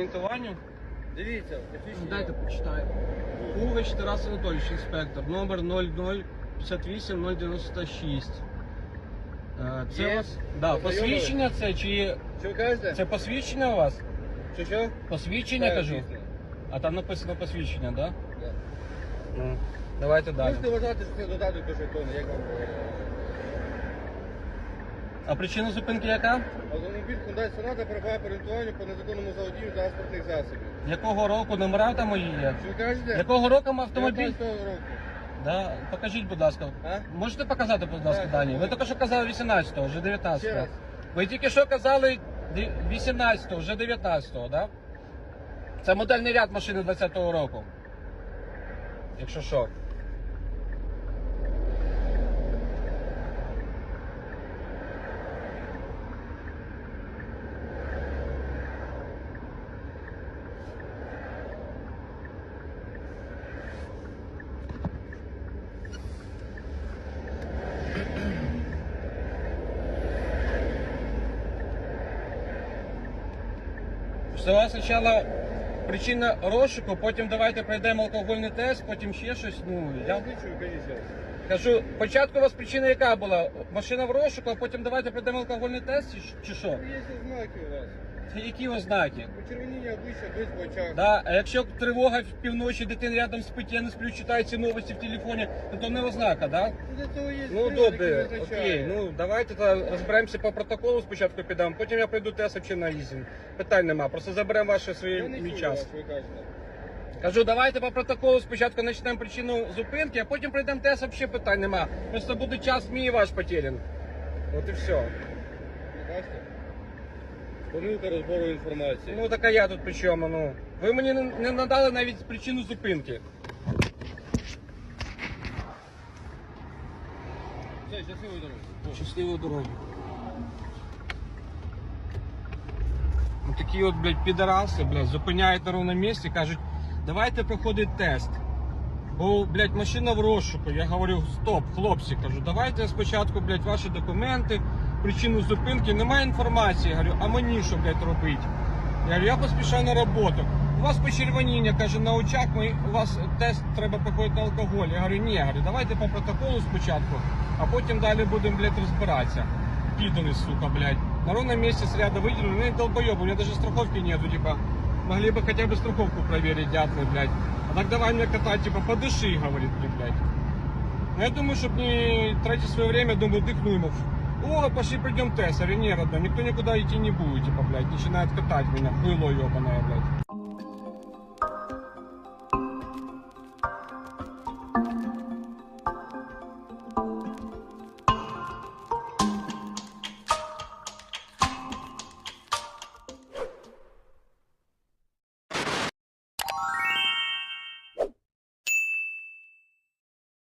Орієнтуванню? Дивіться, посвідчення. Дайте почитаю. Пугач Тарас Анатолійович, інспектор, номер 0058 096. Е, Це Є? у вас да, посвідчення це чи Що ви кажете? це посвідчення у вас? Що що? Посвідчення кажу. А там написано посвідчення, да? Да. Ну, давайте далі. Можете вважати, що це додаток до жетону, як вам говорять. А причина зупинки яка? Автомобіль Hyundai Sonata перебуває по орієнтуванню по незаконному заводінню транспортних засобів. Якого року номера там мої є? Що ви кажете? Якого року автомобіль? 19 року. Да, покажіть, будь ласка. А? Можете показати, будь ласка, Так. дані? Ви тільки що казали 18-го, вже Ще 19-го. раз. Ви тільки що казали 18-го, вже 19-го, да? Це модельний ряд машини 20-го року. Якщо що. Все, спочатку причина розшуку, потім давайте пройдемо алкогольний тест, потім ще щось. Ну, Я зараз. кажу, спочатку у вас причина яка була? Машина в розшуку, а потім давайте пройдемо алкогольний тест, чи, чи що? Є знаки у вас. Це які ознаки? Почервоніння обличчя, близько в очах. Да, а якщо тривога в півночі, дитина рядом спить, я не сплю, читаю ці новості в телефоні, то то не ознака, да? Ну, Для цього є Ну добре, окей. Ну давайте та розберемося по протоколу спочатку підемо, потім я прийду тест чи на лізінг. Питань нема, просто заберемо ваше Я свій мій чую час. вас, ви кажете. Кажу, давайте по протоколу спочатку почнемо причину зупинки, а потім пройдемо тест, взагалі питань нема. Просто буде час мій і ваш потерян. От і все. Ви бачите? Помилка розбору інформації. Ну так а я тут при чому, ну. Ви мені не- не надали навіть причину зупинки. Все, щасливої дороги. Щасливої дороги. Ну, такі от, блядь, підараси, блядь, зупиняють на ровному місці, кажуть, давайте проходить тест. Бо, блядь, машина в розшуку. Я говорю, стоп, хлопці, кажу, давайте спочатку, блядь, ваші документи, причину зупинки. Немає інформації. Я говорю, а мені що, блядь, робити? Я говорю, я поспішаю на роботу. У вас почервоніння, каже, на очах, ми, у вас тест треба проходити на алкоголь. Я говорю, ні, я говорю, давайте по протоколу спочатку, а потім далі будемо, блядь, розбиратися. Підали, сука, блядь. На ровном месте с ряда выделили, ну и долбоеб, у меня даже страховки нету, типа. Могли бы хотя бы страховку проверить, дятны, блядь. А так давай мне катать, типа, подыши, говорит мне, блядь. Ну, я думаю, чтобы не тратить свое время, думаю, дыхну ему. о, пошли придем тест. Я говорю, не, родной, никто никуда идти не будет, типа, блядь. Начинает катать меня, хуйло ебаное, блядь.